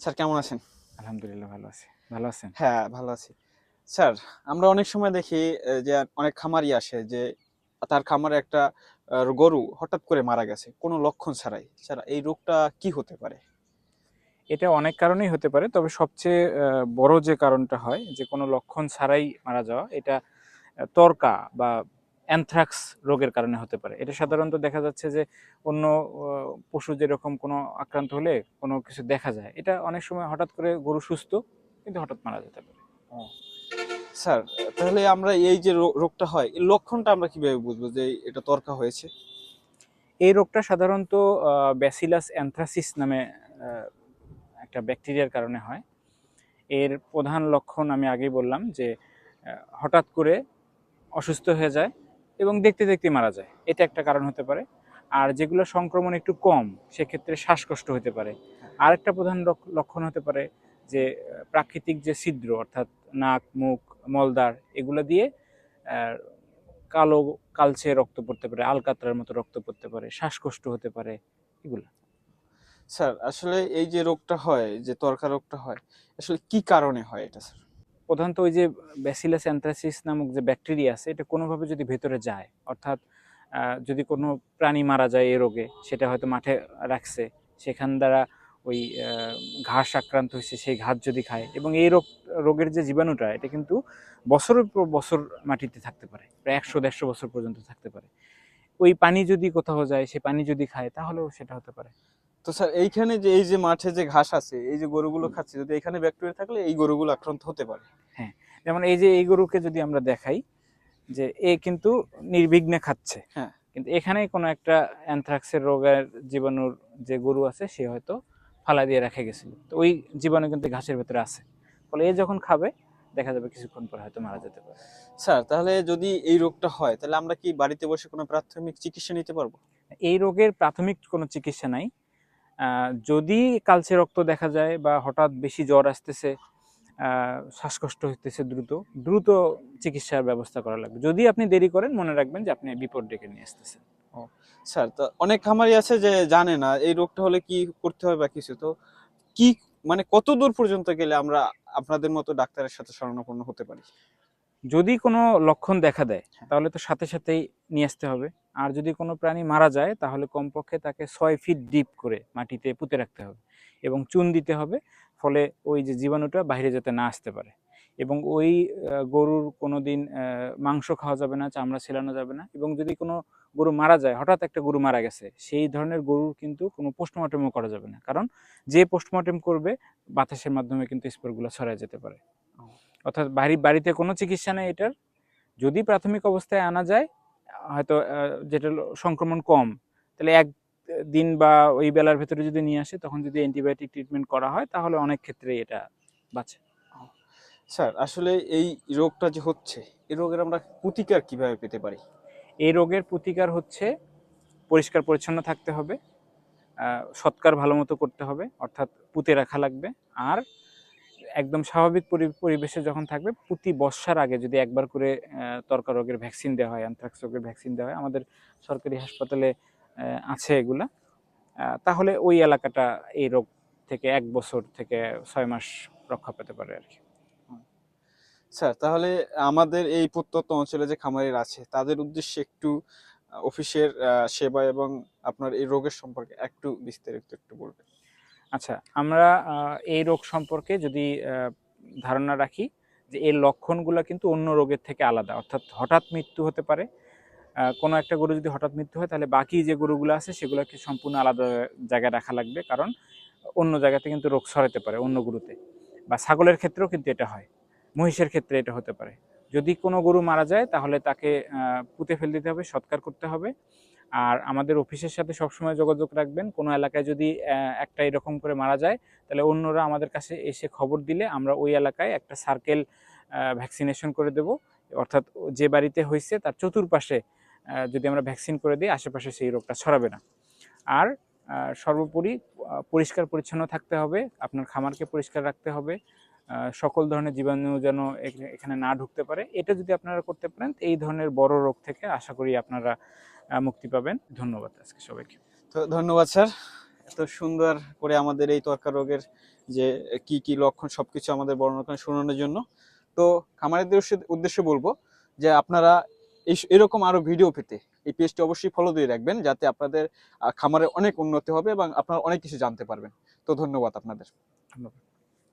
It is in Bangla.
স্যার কেমন আছেন? আলহামদুলিল্লাহ ভালো আছি। ভালো আছেন? হ্যাঁ ভালো আছি। স্যার আমরা অনেক সময় দেখি যে অনেক খামারি আসে যে তার খামারে একটা গরু হঠাৎ করে মারা গেছে। কোনো লক্ষণ ছাড়াই। স্যার এই রোগটা কি হতে পারে? এটা অনেক কারণেই হতে পারে তবে সবচেয়ে বড় যে কারণটা হয় যে কোনো লক্ষণ ছাড়াই মারা যাওয়া এটা তর্কা বা অ্যানথ্রাক্স রোগের কারণে হতে পারে। এটা সাধারণত দেখা যাচ্ছে যে অন্য পশু যেরকম কোনো আক্রান্ত হলে কোনো কিছু দেখা যায়। এটা অনেক সময় হঠাৎ করে গরু সুস্থ কিন্তু হঠাৎ মারা যেতে পারে। স্যার তাহলে আমরা এই যে রোগটা হয় এই লক্ষণটা আমরা কীভাবে বুঝব যে এটা তর্কা হয়েছে? এই রোগটা সাধারণত ব্যাসিলাস অ্যানথ্রাসিস নামে একটা ব্যাকটেরিয়ার কারণে হয়। এর প্রধান লক্ষণ আমি আগেই বললাম যে হঠাৎ করে অসুস্থ হয়ে যায় এবং দেখতে দেখতে মারা যায়। এটা একটা কারণ হতে পারে। আর যেগুলো সংক্রমণ একটু কম, সেক্ষেত্রে শ্বাসকষ্ট হতে পারে। আর একটা প্রধান লক- লক্ষণ হতে পারে যে প্রাকৃতিক যে ছিদ্র, অর্থাৎ নাক, মুখ মলদার এগুলো দিয়ে কালো কালচে রক্ত পড়তে পারে, আলকাতরার মতো রক্ত পড়তে পারে, শ্বাসকষ্ট হতে পারে, এগুলো। স্যার, আসলে এই যে রোগটা হয়, যে তরকা রোগটা হয়, আসলে কি কারণে হয় এটা, স্যার? প্রধানত ওই যে ব্যাসিলাস অ্যান্থ্রাসিস নামক যে ব্যাকটেরিয়া আছে, এটা কোনোভাবে যদি ভেতরে যায়, অর্থাৎ যদি কোনো প্রাণী মারা যায় এই রোগে, সেটা হয়তো মাঠে রাখছে, সেখান দ্বারা ওই ঘাস আক্রান্ত হয়েছে, সেই ঘাস যদি খায়, এবং এই রোগ, রোগের যে জীবাণুটা, এটা কিন্তু বছরের পর বছর মাটিতে থাকতে পারে, প্রায় একশো দেড়শো বছর পর্যন্ত থাকতে পারে। ওই পানি যদি কোথাও যায়, সে পানি যদি খায়, তাহলেও সেটা হতে পারে। তো স্যার, এইখানে যে, এই যে মাঠে যে ঘাস আছে, এই যে গরুগুলো খাচ্ছে, যদি এখানে ব্যাকটেরিয়া থাকলে এই গরুগুলো আক্রান্ত হতে পারে। যেমন এই যে এই গরুকে যদি আমরা দেখাই যে এ কিন্তু নির্বিঘ্নে খাচ্ছে। হ্যাঁ। কিন্তু এখানেই কোনো একটা অ্যানথ্রাক্সের রোগের জীবাণুর যে গরু আছে সে হয়তো ফালা দিয়ে রেখে গেছিল। তো ওই জীবাণু কিন্তু ঘাসের ভেতরে আছে। ফলে এ যখন খাবে দেখা যাবে কিছুক্ষণ পর হয়তো মারা যেতে পারে। স্যার তাহলে যদি এই রোগটা হয় তাহলে আমরা কি বাড়িতে বসে কোনো প্রাথমিক চিকিৎসা নিতে পারব? এই রোগের প্রাথমিক কোনো চিকিৎসা নাই। যদি কালচে রক্ত দেখা যায় বা হঠাৎ বেশি জ্বর আসতেছে শ্বাসকষ্ট হইতেছে দ্রুত দ্রুত চিকিৎসার ব্যবস্থা করা লাগবে। যদি আপনি দেরি করেন মনে রাখবেন যে আপনি বিপদ ডেকে নিয়ে আসতেছেন। ও স্যার তো অনেক খামারি আছে যে জানে না এই রোগটা হলে কি করতে হবে বা কিছু। তো কি মানে কত দূর পর্যন্ত গেলে আমরা আপনাদের মতো ডাক্তারের সাথে শরণাপন্ন হতে পারি? যদি কোনো লক্ষণ দেখা দেয় হ্যাঁ। তাহলে তো সাথে সাথেই নিয়ে আসতে হবে। আর যদি কোনো প্রাণী মারা যায় তাহলে কমপক্ষে তাকে ছয় ফিট ডিপ করে মাটিতে পুঁতে রাখতে হবে এবং চুন দিতে হবে। ফলে ওই যে জীবাণুটা বাইরে যাতে না আসতে পারে। এবং ওই গরুর কোনো দিন মাংস খাওয়া যাবে না, চামড়া ছেলানো যাবে না এবং যদি কোনো গরু মারা যায়, হঠাৎ একটা গরু মারা গেছে, সেই ধরনের গরুর কিন্তু কোনো পোস্টমর্টমও করা যাবে না। কারণ যে পোস্টমর্টম করবে, বাতাসের মাধ্যমে কিন্তু স্পোরগুলো ছড়ায় যেতে পারে। অর্থাৎ বাড়ি, বাড়িতে কোনো চিকিৎসা নেই এটার। যদি প্রাথমিক অবস্থায় আনা যায়, হয়তো যেটা সংক্রমণ কম, তাহলে এক দিন বা ওই বেলার ভেতরে যদি নিয়ে আসে তখন যদি অ্যান্টিবায়োটিক ট্রিটমেন্ট করা হয় তাহলে অনেক ক্ষেত্রেই এটা বাঁচে। স্যার আসলে এই রোগটা যে হচ্ছে এই রোগের আমরা প্রতিকার কীভাবে পেতে পারি? এই রোগের প্রতিকার হচ্ছে পরিষ্কার পরিচ্ছন্ন থাকতে হবে সৎকার ভালো মতো করতে হবে অর্থাৎ পুঁতে রাখা লাগবে আর একদম স্বাভাবিক পরি- পরিবেশে যখন থাকবে প্রতি বর্ষার আগে যদি একবার করে তর্কা রোগের ভ্যাকসিন দেওয়া হয় অ্যানথ্রাক্স রোগের ভ্যাকসিন দেওয়া হয় আমাদের সরকারি হাসপাতালে আছে এগুলা। তাহলে ওই এলাকাটা এই রোগ থেকে এক বছর থেকে ছয় মাস রক্ষা পেতে পারে আর কি। স্যার তাহলে আমাদের এই প্রত্যন্ত অঞ্চলে যে খামারিরা আছে তাদের উদ্দেশ্যে একটু অফিসের সেবা এবং আপনার এই রোগের সম্পর্কে একটু বিস্তারিত একটু বলবেন। আচ্ছা আমরা এই রোগ সম্পর্কে যদি ধারণা রাখি যে এর লক্ষণগুলো কিন্তু অন্য রোগের থেকে আলাদা। অর্থাৎ হঠাৎ মৃত্যু হতে পারে কোনো একটা গরু যদি হঠাৎ মৃত্যু হয়, তাহলে বাকি যে গরুগুলো আছে, সেগুলোকে সম্পূর্ণ আলাদা জায়গায় রাখা লাগবে। কারণ অন্য জায়গাতে কিন্তু রোগ ছড়াতে পারে, অন্য গরুতে। বা ছাগলের ক্ষেত্রেও কিন্তু এটা হয়। মহিষের ক্ষেত্রে এটা হতে পারে। যদি কোনো গরু মারা যায়, তাহলে তাকে পুঁতে ফেল দিতে হবে, সৎকার করতে হবে। আর আমাদের অফিসের সাথে সবসময় যোগাযোগ রাখবেন। কোনো এলাকায় যদি একটা এরকম করে মারা যায়, তাহলে অন্যরা আমাদের কাছে এসে খবর দিলে আমরা ওই এলাকায় একটা সার্কেল ভ্যাকসিনেশন করে দেব। অর্থাৎ যে বাড়িতে হয়েছে তার চতুর্পাশে যদি আমরা ভ্যাকসিন করে দিই, আশেপাশে সেই রোগটা ছড়াবে না। আর সর্বোপরি পরিষ্কার পরিচ্ছন্ন থাকতে হবে, আপনার খামারকে পরিষ্কার রাখতে হবে সকল ধরনের জীবাণু যেন এখ- এখানে না ঢুকতে পারে। এটা যদি আপনারা করতে পারেন, এই ধরনের বড় রোগ থেকে আশা করি আপনারা মুক্তি পাবেন। ধন্যবাদ আজকে সবাইকে। তো ধন্যবাদ, স্যার। এত সুন্দর করে আমাদের এই ত্বকা রোগের যে, কি কি লক্ষণ, সবকিছু আমাদের বর্ণনা শোনানোর জন্য। তো খামারের উদ্দেশ্যে- বলব যে, আপনারা এরকম আরও ভিডিও পেতে। এই পেজটি অবশ্যই ফলো দিয়ে রাখবেন, যাতে আপনাদের খামারে অনেক উন্নতি হবে এবং আপনারা অনেক কিছু জানতে পারবেন। তো ধন্যবাদ আপনাদের। ধন্যবাদ।